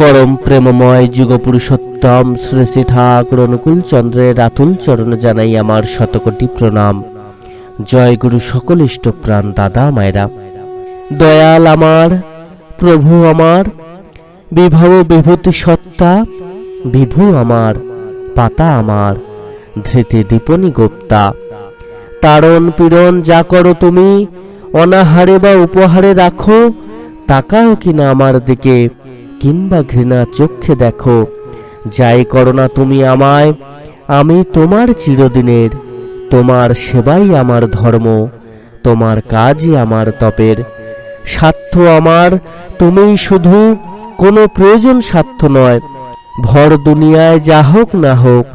পরম প্রেমময় যুগ পুরুষোত্তম শ্রী শ্রী ঠাকুর অনুকূল চন্দ্রের রাতুল চরণে জানাই আমার শতকোটি প্রণাম। জয় গুরু সকল ইষ্টপ্রাণ দাদা মায়েরা। দয়াল আমার, প্রভু আমার, বিভব বিভূতি সত্তা, বিভু আমার, পাতা আমার, ধৃতি দীপনি গুপ্তা। তারণ পীড়ন যা করো তুমি, অনাহারে বা উপহারে রাখো, তাকাও কিনা আমার দিকে। কিংবা ঘৃণা চক্ষে দেখো। যাই করো না তুমি আমায়, আমি তোমার চিরদিনের, তোমার সেবাই আমার ধর্ম, তোমার কাজই আমার তপের। স্বার্থ আমার, তুমিই শুধু, কোনো প্রয়োজন স্বার্থ নয়, ভর দুনিয়ায় যা হোক না হোক,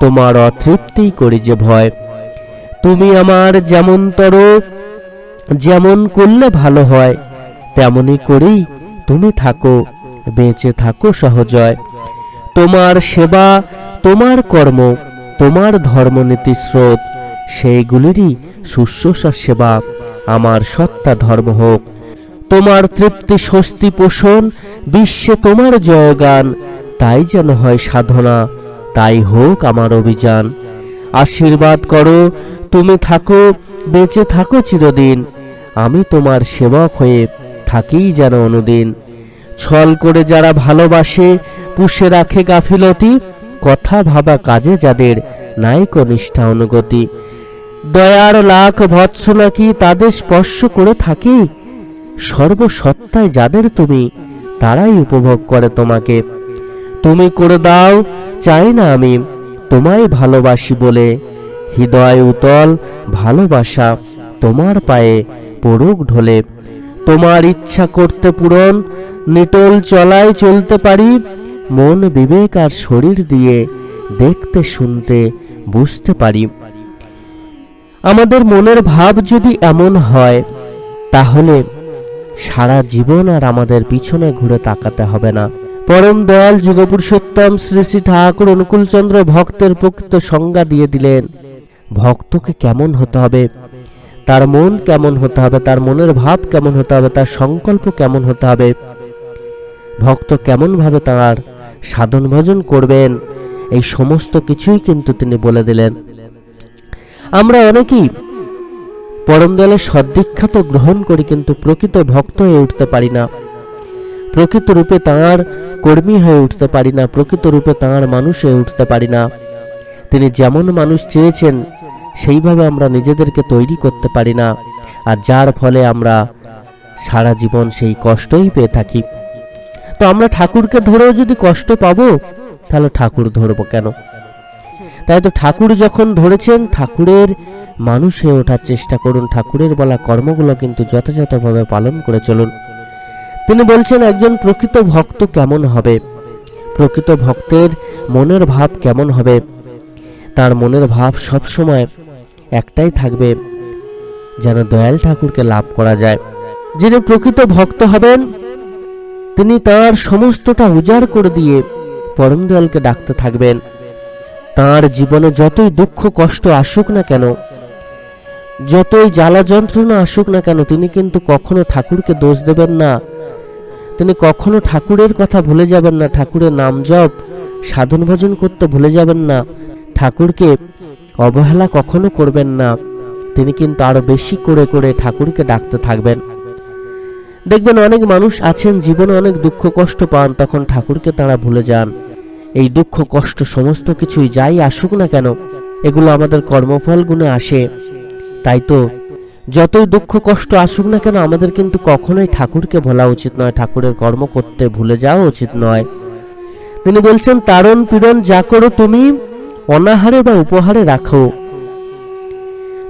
তোমার অতৃপ্তি করি যে ভয়। তুমি আমার যেমনতর যেমন করলে ভালো হয়, তেমনি করেই তুমি থাকো। বেঁচে থাকো সহজয়। তোমার সেবা, তোমার কর্ম, তোমার ধর্মনীতি স্রোত, সেইগুলিরই শুশ্রূষা সেবা, আমার সত্তা ধর্ম হোক। তোমার তৃপ্তি স্বস্তি পোষণ, বিশ্বে তোমার জয়গান, তাই যেন হয় সাধনা, তাই হোক আমার অভিযান। আশীর্বাদ করো, তুমি থাকো, বেঁচে থাকো চিরদিন, আমি তোমার সেবক হয়ে থাকিই যেন অনুদিন। ছল করে যারা ভালোবাসে, পুষে রাখে গাফিলতি। কথা ভাবা কাজে যাদের নায়ক নিষ্ঠা অনুগতি। দয়ার লাখ ভৎস নাকি তাদের স্পর্শ করে থাকি? সর্বসত্তায় যাদের তুমি, তারাই উপভোগ করে তোমাকে। তুমি করে দাও, চাই না আমি, তোমায় ভালোবাসি বলে। হৃদয় উতল, ভালোবাসা তোমার পায়ে পড়ুক ঢোলে। তোমার ইচ্ছা করতে পূরণ, নিটল চলায় চলতে পারি। মন বিবেক আর শরীর দিয়ে দেখতে শুনতে বুঝতে পারি। আমাদের মনের ভাব যদি এমন হয়, তাহলে সারা জীবন আর আমাদের পিছনে ঘুরে তাকাতে হবে না। পরম দয়াল যুগপুরুষোত্তম শ্রী শ্রী ঠাকুর অনুকূলচন্দ্র ভক্তের প্রকৃত সংজ্ঞা দিয়ে দিলেন, ভক্তকে কেমন হতে হবে? তার মন কেমন হতে হবে, তার মনের ভাব কেমন হতে হবে, তার সংকল্প কেমন হতে হবে? ভক্ত কেমনভাবে তার সাধন ভজন করবেন? এই সমস্ত কিছুই কিন্তু তিনি বলে দিলেন। আমরা অনেকেই পরম দয়ালের সদ্দীক্ষা তো গ্রহণ করি কিন্তু প্রকৃত ভক্ত হয়ে উঠতে পারি না। প্রকৃত রূপে তাঁর কর্মী হয়ে উঠতে পারি না, প্রকৃত রূপে তাঁর মানুষ হয়ে উঠতে পারি না। তিনি যেমন মানুষ চেয়েছেন সেইভাবে আমরা নিজেদেরকে তৈরি করতে পারি না। আর যার ফলে আমরা সারা জীবন সেই কষ্টই পেয়ে থাকি। তো আমরা ঠাকুরকে ধরেও যদি কষ্ট পাবো, তাহলে ঠাকুর ধরবো কেন? তাই তো ঠাকুর যখন ধরেছেন, ঠাকুরের মানুষ হয়ে ওঠার চেষ্টা করুন। ঠাকুরের বলা কর্মগুলো কিন্তু যথাযথভাবে পালন করে চলুন। তিনি বলছেন, একজন প্রকৃত ভক্ত কেমন হবে? প্রকৃত ভক্তের মনের ভাব কেমন হবে? তার মনের ভাব সব সময় একটাই থাকবে, যেন দয়াল ঠাকুরকে লাভ করা যায়। যিনি প্রকৃত ভক্ত হবেন, তিনি তার সমস্তটা উজাড় করে দিয়ে পরম দয়ালকে ডাকতে থাকবেন। তার জীবনে যতই দুঃখ, কষ্ট আসুক না কেন, যতই জ্বালা যন্ত্রণা আসুক না কেন, তিনি কিন্তু কখনো ঠাকুরকে দোষ দেবেন না। তিনি কখনো ঠাকুরের কথা ভুলে যাবেন না, ঠাকুরের নাম জপ, সাধন ভজন করতে ভুলে যাবেন না। ঠাকুরকে অবহেলা কখনো করবেন না। তিনি কিন্তু আরও বেশি করে করে ঠাকুরকে ডাকতে থাকবেন। দেখবেন অনেক মানুষ আছেন, জীবনে অনেক দুঃখ কষ্ট পান, তখন ঠাকুরকে তারা ভুলে যান। এই দুঃখ, কষ্ট, সমস্ত কিছুই যাই আসুক না কেন, এগুলো আমাদের কর্মফল গুণে আসে। তাই তো, যতই দুঃখ, কষ্ট আসুক না কেন, আমাদের কিন্তু কখনোই ঠাকুরকে ভোলা উচিত নয়, ঠাকুরের কর্ম করতে ভুলে যাওয়া উচিত নয়। তিনি বলছেন, তারণ পীড়ন যা করো তুমি অনাহারে বা উপহারে রাখো।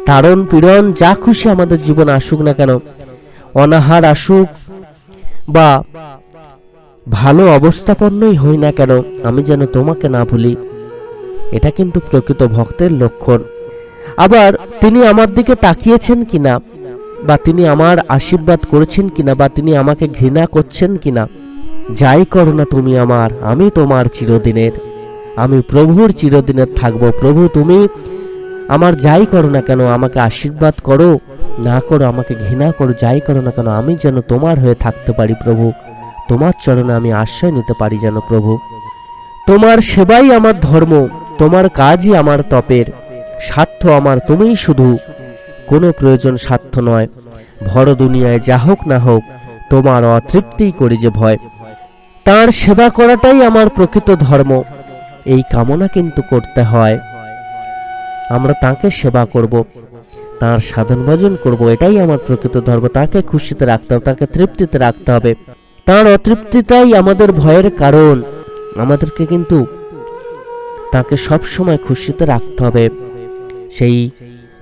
তারণ, পীড়ন, যা খুশি আমাদের জীবন আসুক না কেন, অনাহার আসুক বা ভালো অবস্থাপন্নই হই না কেন, আমি যেন তোমাকে না ভুলি। এটা কিন্তু প্রকৃত ভক্তের লক্ষণ। আবার তিনি আমার দিকে তাকিয়েছেন কিনা, বা তিনি আমার আশীর্বাদ করেছেন কিনা, বা তিনি আমাকে ঘৃণা করছেন কিনা, যাই করো না তুমি আমার, আমি তোমার চিরদিনের। আমি প্রভুর চিরদিনের থাকব। প্রভু, তুমি আমার যাই করো না কেন, আমাকে আশীর্বাদ করো, না করো, আমাকে ঘৃণা করো, যাই করো না কেন, আমি যেন তোমার হয়ে থাকতে পারি প্রভু। তোমার চরণে আমি আশ্রয় নিতে পারি যেন প্রভু। তোমার সেবাই আমার ধর্ম, তোমার কাজই আমার তপের। স্বার্থ আমার, তুমিই শুধু। কোনো প্রয়োজন স্বার্থ নয়। ভর দুনিয়ায় যা হোক না হোক, তোমার অতৃপ্তিই করি যে ভয়। তার সেবা করাটাই আমার প্রকৃত ধর্ম। এই কামনা কিন্তু করতে হয়। আমরা তাকে সেবা করব, তার সাধন ভজন করব, এটাই আমার প্রকৃত ধর্ম। তাকে খুশিতে রাখতে হবে, তাকে তৃপ্তিতে রাখতে হবে। তার অতৃপ্তিটাই আমাদের ভয়ের কারণ। আমাদেরকে কিন্তু তাকে সব সময় খুশিতে রাখতে হবে। সেই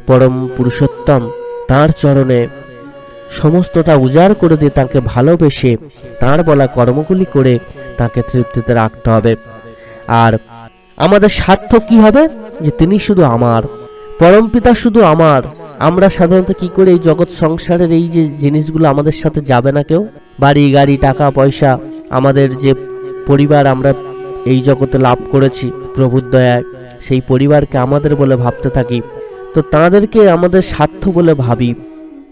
পরম পুরুষোত্তম, তার চরণে সমস্তটা উজাড় করে দিয়ে তাকে ভালোবেসে তার বলা কর্মগুলি করে তাকে তৃপ্তিতে রাখতে হবে। আর আমাদের স্বার্থ কি হবে? যে তিনি শুধু আমার। পরমপিতা শুধু আমার। আমরা সাধারণত কি করে এই জগৎ সংসারের এই যে জিনিসগুলো আমাদের সাথে যাবে না কেউ? বাড়ি, গাড়ি, টাকা, পয়সা, আমাদের যে পরিবার আমরা এই জগতে লাভ করেছি, প্রভুর দয়ায়, সেই পরিবারকে আমাদের বলে ভাবতে থাকি। তো তাদেরকে আমাদের স্বার্থ বলে ভাবি।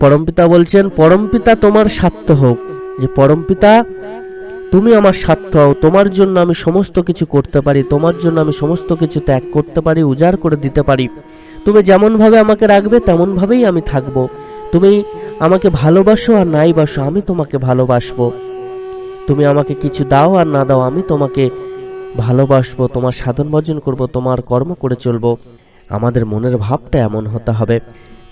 পরমপিতা বলছেন পরমপিতা তোমার স্বার্থ হোক। যে পরমপিতা তুমি আমার স্বার্থ তোমার জন্য আমি সমস্ত কিছু করতে পারি, তোমার জন্য আমি সমস্ত কিছু ত্যাগ করতে পারি, উজাড় করে দিতে পারি। তুমি যেমনভাবে আমাকে রাখবে, তেমনভাবেই আমি থাকব। তুমি আমাকে ভালোবাসো আর নাই বাসো, আমি তোমাকে ভালোবাসবো। তুমি আমাকে কিছু দাও আর না দাও, আমি তোমাকে ভালোবাসবো, তোমার সাধন ভজন করব, তোমার কর্ম করে চলবো। আমাদের মনের ভাবটা এমন হতে হবে।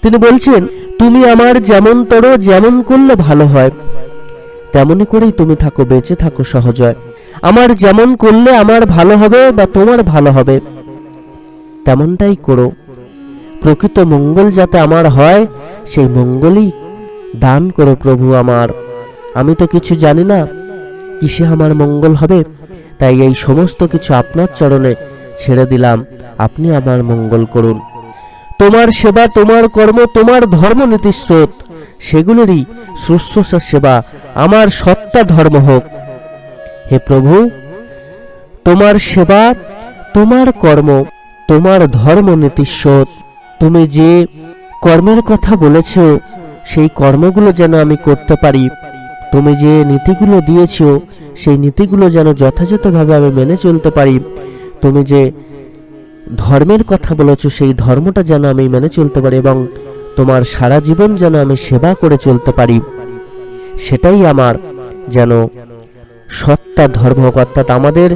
তিনি বলছেন, তুমি আমার যেমন তর যেমন করলে ভালো হয়। তেমনই করেই তুমি থাকো, বেঁচে থাকো, সহজয়। আমার যেমন করলে আমার ভালো হবে বা তোমার ভালো হবে। তেমনটাই করো। প্রকৃত মঙ্গল যাতে আমার হয়, সেই মঙ্গলই দান করো প্রভু আমার। আমি তো কিছু জানি না কিসে আমার মঙ্গল হবে, তাই এই সমস্ত কিছু আপনার চরণে ছেড়ে দিলাম। আপনি আমার মঙ্গল করুন। তোমার সেবা, তোমার কর্ম, তোমার ধর্মনীতি স্রোত। সেগুলোরই শুশ্রূষা সেবা আমার সত্তা ধর্ম হোক। হে প্রভু, তোমার সেবা, তোমার কর্ম, তোমার ধর্ম নীতিস্রোত তুমি যে কর্মের কথা বলেছ, সেই কর্মগুলো যেন আমি করতে পারি। তুমি যে নীতিগুলো দিয়েছ, সেই নীতিগুলো যেন যথাযথভাবে আমি মেনে চলতে পারি। তুমি যে ধর্মের কথা বলেছ, সেই ধর্মটা যেন আমি মেনে চলতে পারি এবং তোমার সারা জীবন যেন আমি সেবা করে চলতে পারি। সেটাই আমার যেন সত্তা ধর্ম, অর্থাৎ আমাদের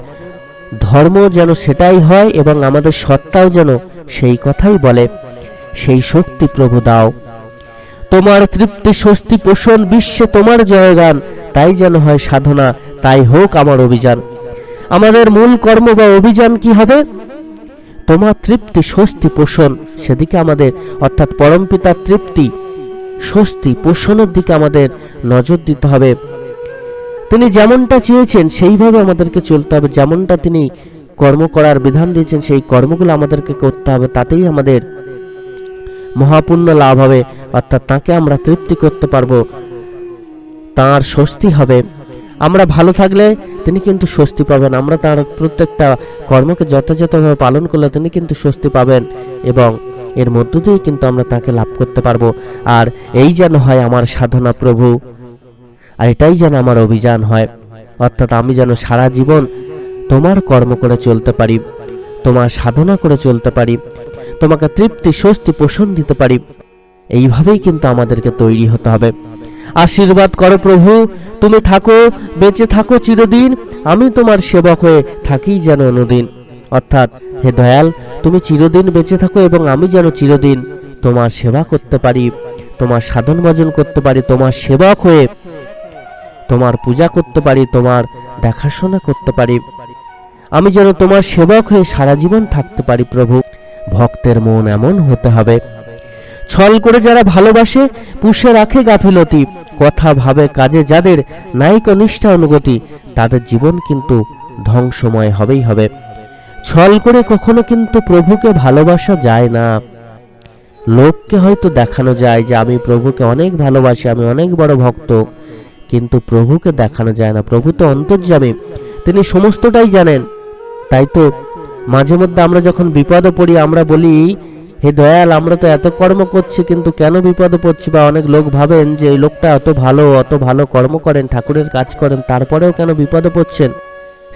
ধর্ম যেন সেটাই হয় এবং আমাদের সত্তাও যেন সেই কথাই বলে, সেই শক্তি প্রভু দাও। তোমার তৃপ্তি, স্বস্তি, পোষণ, বিশ্বে তোমার জয়গান, তাই যেন হয় সাধনা, তাই হোক আমার অভিযান। আমাদের মূল কর্ম বা অভিযান কি হবে? তোমার তৃপ্তি স্বস্তি পোষণ। সেদিকে আমাদের, অর্থাৎ পরমপিতার তৃপ্তি স্বস্তি পোষণের দিকে আমাদের নজর দিতে হবে। তিনি যেমনটা চেয়েছেন, সেইভাবে আমাদেরকে চলতে হবে। যেমনটা তিনি কর্ম করার বিধান দিয়েছেন, সেই কর্মগুলো আমাদেরকে করতে হবে। তাতেই আমাদের মহাপুণ্য লাভ হবে, অর্থাৎ তাকে আমরা তৃপ্তি করতে পারব। তার স্বস্তি হবে। আমরা ভালো থাকলে তিনি কিন্তু স্বস্তি পাবেন। আমরা তার প্রত্যেকটা কর্মকে যথাযথভাবে পালন করলে তিনি কিন্তু স্বস্তি পাবেন এবং এর মধ্য দিয়ে কিন্তু আমরা তাকে লাভ করতে পারব। আর এই যেন হয় আমার সাধনা প্রভু, আর এটাই যেন আমার অভিযান হয়। অর্থাৎ আমি যেন সারা জীবন তোমার কর্ম করে চলতে পারি, তোমার সাধনা করে চলতে পারি, তোমাকে তৃপ্তি, স্বস্তি পোষণ দিতে পারি। এইভাবেই কিন্তু আমাদেরকে তৈরি হতে হবে। আশীর্বাদ করো প্রভু। তুমি থাকো, বেঁচে থাকো চিরদিন। আমি তোমার সেবক হয়ে থাকি যেন অনুদিন। অর্থাৎ, হে দয়াল, তুমি চিরদিন বেঁচে থাকো এবং আমি যেন চিরদিন তোমার সেবা করতে পারি, তোমার সাধন ভজন করতে পারি, তোমার সেবক হয়ে তোমার পূজা করতে পারি, তোমার দেখাশোনা করতে পারি। আমি যেন তোমার সেবক হয়ে সারা জীবন থাকতে পারি প্রভু। ভক্তের মন এমন হতে হবে। ছল করে যারা ভালোবাসে, পুষে রাখে গাফিলতি। কথা ভাবে কাজে যাদের নায়িক নিষ্ঠা অনুগতি, তাদের জীবন কিন্তু ধ্বংসময় হবেই হবে। ছল করে কখনো কিন্তু প্রভুকে ভালোবাসা যায় না। লোককে হয়তো দেখানো যায় যে, আমি প্রভুকে অনেক ভালোবাসি, আমি অনেক বড় ভক্ত। কিন্তু প্রভুকে দেখানো যায় না। প্রভু তো অন্তর্যামী, তিনি সমস্তটাই জানেন। তাই তো মাঝে মধ্যে আমরা যখন বিপদে পড়ি, আমরা বলি হে দয়াল, আমরা তো এত কর্ম করছি, কিন্তু কেন বিপদে পড়ছি? বা অনেক লোক ভাবেন যে এই লোকটা অত ভালো অত ভালো কর্ম করেন, ঠাকুরের কাজ করেন, তারপরেও কেন বিপদে পড়ছেন?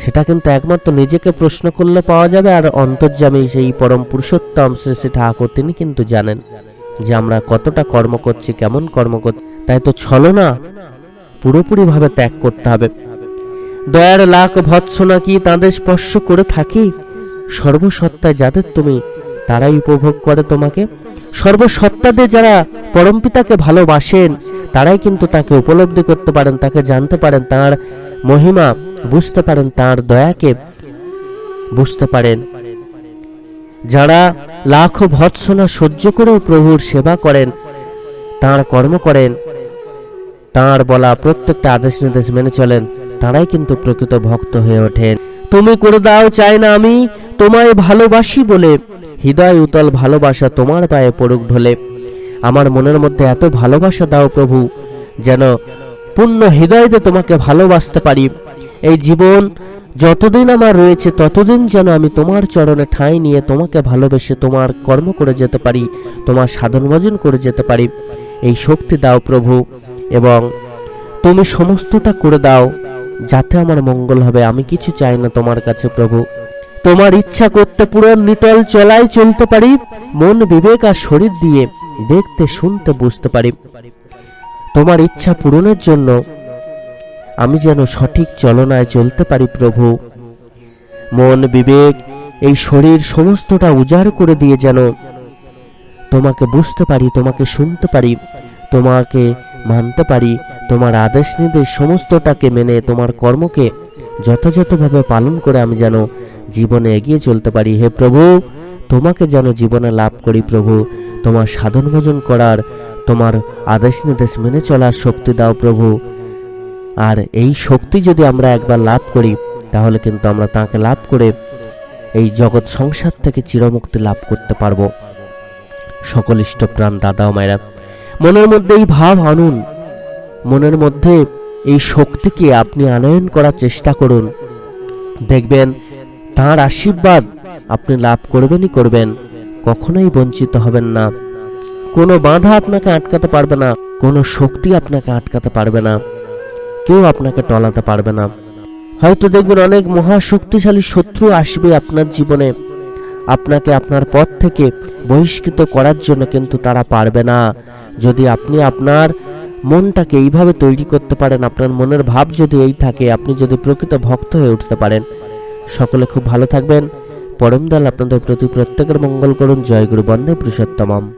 সেটা কিন্তু একমাত্র নিজেকে প্রশ্ন করলে পাওয়া যাবে, আর অন্তর্যামী সেই পরম পুরুষোত্তম শ্রী শ্রী ঠাকুর, তিনি কিন্তু জানেন যে আমরা কতটা কর্ম করছি, কেমন কর্ম করছি তাই তো ছলনা পুরোপুরিভাবে ত্যাগ করতে হবে। দয়ার লাখ ভৎসনা কি তাদের স্পর্শ করে থাকি? সর্বসত্তায় যাদের তুমি তারাই উপভোগ করে তোমাকে। সর্বসত্তাদের যারা পরমপিতাকে ভালোবাসেন, তারাই কিন্তু তাকে উপলব্ধি করতে পারেন, তাকে জানতে পারেন, তার মহিমা বুঝতে পারেন, তার দয়াকে বুঝতে পারেন। যারা লাখ ভৎসনা সহ্য করেও প্রভুর সেবা করেন, তাঁর কর্ম করেন, তাঁর বলা প্রত্যেকটা আদেশ নির্দেশ মেনে চলেন, তারাই কিন্তু প্রকৃত ভক্ত হয়ে ওঠেন। তুমি করে দাও, চাই না আমি, তোমায় ভালোবাসি বলে। হৃদয় উতল ভালোবাসা তোমার পায়ে পড়ুক ঢলে। আমার মনের মধ্যে এত ভালোবাসা দাও প্রভু, যেন পূর্ণ হৃদয়তে তোমাকে ভালোবাসতে পারি। এই জীবন যতদিন আমার রয়েছে, ততদিন যেন আমি তোমার চরণে ঠাঁই নিয়ে তোমাকে ভালোবেসে তোমার কর্ম করে যেতে পারি, তোমার সাধন ভজন করে যেতে পারি। এই শক্তি দাও প্রভু, এবং তুমি সমস্তটা করে দাও। যাতে আমার মঙ্গল হবে, আমি কিছু চাই না তোমার কাছে প্রভু। তোমার ইচ্ছা করতে পুরো নিটল চলাই চলতে পারি, মন বিবেক আর শরীর দিয়ে দেখতে শুনতে বুঝতে পারি। তোমার ইচ্ছা পূরণের জন্য আমি যেন সঠিক চলনায় চলতে পারি প্রভু। মন বিবেক, এই শরীর সমস্তটা উজাড় করে দিয়ে যেন তোমাকে বুঝতে পারি, তোমাকে শুনতে পারি, তোমাকে মানতে পারি তোমার আদেশ নির্দেশ সমস্তটাকে মেনে তোমার কর্মকে যথাযথভাবে পালন করে আমি যেন জীবনে এগিয়ে চলতে পারি। হে প্রভু, তোমাকে যেন জীবনে লাভ করি প্রভু। তোমার সাধন ভোজন করার, তোমার আদেশ নির্দেশ মেনে চলার শক্তি দাও প্রভু। আর এই শক্তি যদি আমরা একবার লাভ করি, তাহলে কিন্তু আমরা তাকে লাভ করে এই জগৎ সংসার থেকে চিরমুক্তি লাভ করতে পারব। সকল ইষ্টপ্রাণ দাদা মায়েরা, মনের মধ্যে এই ভাব আনুন। মনের মধ্যে এই শক্তিকে আপনি আনয়ন করার চেষ্টা করুন। দেখবেন, তার আশীর্বাদ আপনি লাভ করবেনই করবেন, কখনোই বঞ্চিত হবেন না। কোনো বাধা আপনাকে আটকাতে পারবে না, কোনো শক্তি আপনাকে আটকাতে পারবে না, কেউ আপনাকে টলাতে পারবে না। হয়তো দেখবেন অনেক মহাশক্তিশালী শত্রু আসবে আপনার জীবনে। আপনাকে আপনার পথ থেকে বহিষ্কৃত করার জন্য কিন্তু তারা পারবে না। যদি আপনি আপনার মনটাকে এইভাবে তৈরি করতে পারেন, আপনার মনের ভাব যদি এই থাকে, আপনি যদি প্রকৃত ভক্ত হয়ে উঠতে পারেন। সকলে খুব ভালো থাকবেন। পরমদয়াল আপনাদের প্রতি প্রত্যেকের মঙ্গল করুন। জয় গুরু বন্দে পুরুষোত্তমম।